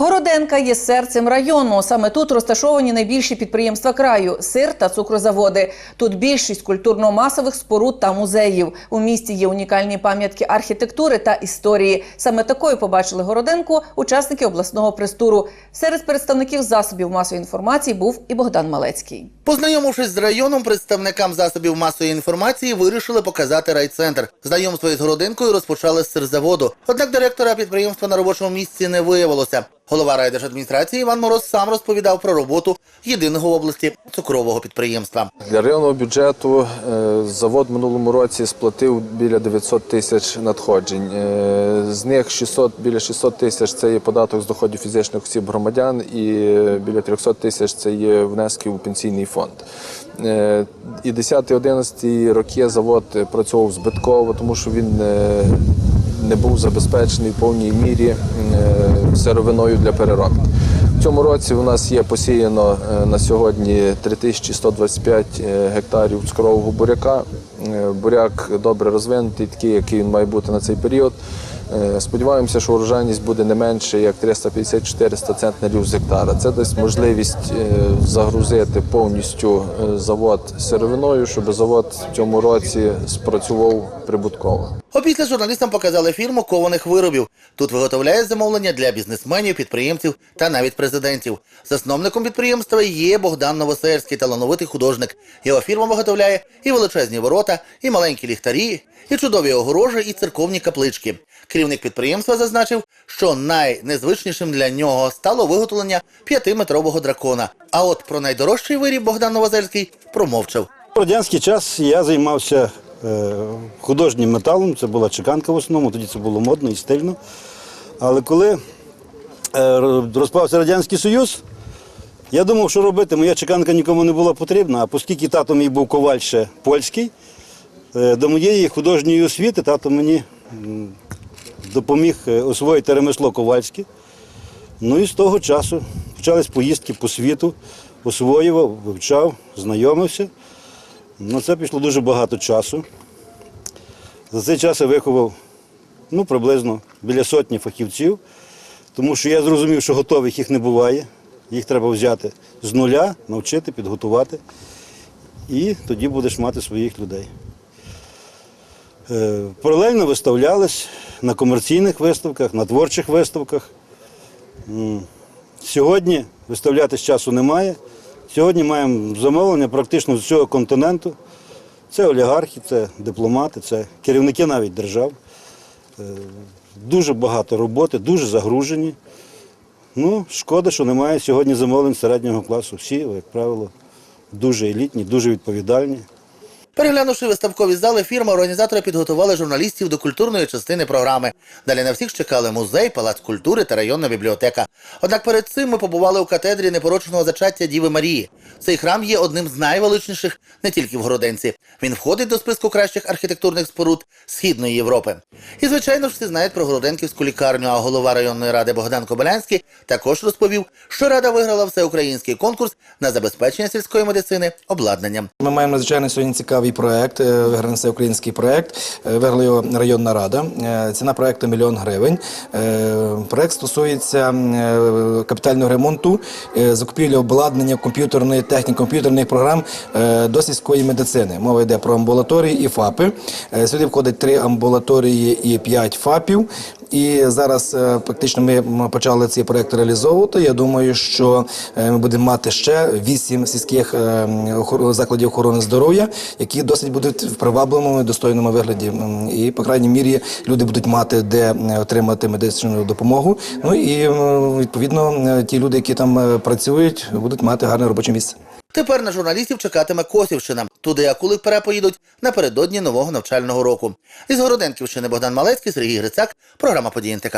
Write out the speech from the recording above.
Городенка є серцем району. Саме тут розташовані найбільші підприємства краю сир та цукрозаводи. Тут більшість культурно-масових споруд та музеїв. У місті є унікальні пам'ятки архітектури та історії. Саме такою побачили Городенку учасники обласного прес-туру. Серед представників засобів масової інформації був і Богдан Малецький. Познайомившись з районом, представникам засобів масової інформації вирішили показати райцентр. Знайомство із Городенкою розпочали з сирзаводу. Однак директора підприємства на робочому місці не виявилося. Голова райдержадміністрації Іван Мороз сам розповідав про роботу єдиного в області цукрового підприємства. Для районного бюджету е, завод минулому році сплатив біля 900 тисяч надходжень. Е, З них 600, біля 600 тисяч це є податок з доходів фізичних осіб громадян, і е, біля 300 тисяч це є внески у пенсійний фонд. І 10-11 роки завод працював збитково, тому що він не був забезпечений в повній мірі е, сировиною для переробки. В цьому році у нас є посіяно е, на сьогодні 3125 е, гектарів цукрового буряка. Буряк добре розвинутий, такий, який він має бути на цей період. Сподіваємося, що урожайність буде не менше як 350-400 центнерів з гектара. Це дасть можливість загрузити повністю завод сировиною, щоб завод в цьому році спрацював прибутково. Опісля журналістам показали фірму кованих виробів. Тут виготовляють замовлення для бізнесменів, підприємців та навіть президентів. Засновником підприємства є Богдан Новосельський, талановитий художник. Його фірма виготовляє і величезні ворота, і маленькі ліхтарі, і чудові огорожі, і церковні каплички. Керівник підприємства зазначив, що найнезвичнішим для нього стало виготовлення п'ятиметрового дракона. А от про найдорожчий виріб Богдан Новозельський промовчав. В радянський час я займався художнім металом, це була чеканка в основному, тоді це було модно і стильно. Але коли е, розпався Радянський Союз, я думав, що робити. Моя чеканка нікому не була потрібна, а оскільки тато мій був коваль ще польський, е, до моєї художньої освіти тато мені допоміг е, освоїти ремесло ковальське. Ну і з того часу почались поїздки по світу, освоював, вивчав, знайомився. На це пішло дуже багато часу. За цей час я виховав ну, приблизно біля сотні фахівців, тому що я зрозумів, що готових їх не буває. Їх треба взяти з нуля, навчити, підготувати, і тоді будеш мати своїх людей. Е, Паралельно виставлялись на комерційних виставках, на творчих виставках. Сьогодні виставляти часу немає. Сьогодні маємо замовлення практично з цього континенту. Це олігархи, це дипломати, це керівники навіть держав. Е, Дуже багато роботи, дуже загружені. Ну, шкода, що немає сьогодні замовлень середнього класу. Всі, як правило, дуже елітні, дуже відповідальні. Переглянувши виставкові зали, фірма організатори підготували журналістів до культурної частини програми. Далі на всіх чекали музей, палац культури та районна бібліотека. Однак перед цим ми побували у катедрі непорочного зачаття Діви Марії. Цей храм є одним з найвеличніших не тільки в Городенці. Він входить до списку кращих архітектурних споруд Східної Європи. І, звичайно ж, всі знають про Городенківську лікарню, а голова районної ради Богдан Кобилянський також розповів, що рада виграла всеукраїнський конкурс на забезпечення сільської медицини обладнанням. Ми маємо надзвичайно сьогодні цікавий проект, виграний всеукраїнський проект. е, Виграла його районна рада. Е, Ціна проекту мільйон гривень. Е, Проект стосується капітального ремонту, закупівлі обладнання комп'ютерної техніки, комп'ютерних програм до медицини. Мова йде про амбулаторії і ФАПи. Сюди входить три амбулаторії і п'ять ФАПів. І зараз е, практично ми почали цей проект реалізовувати. Я думаю, що е, ми будемо мати ще вісім сільських е, закладів охорони здоров'я, які досить будуть в привабливому достойному вигляді. І, по крайній мірі, люди будуть мати де отримати медичну допомогу. Ну і відповідно ті люди, які там працюють, будуть мати гарне робоче місце. Тепер на журналістів чекатиме Косівщина. Туди акули вперед поїдуть напередодні нового навчального року. Із Городенківщини Богдан Малецький, Сергій Грицак, програма «Події НТК».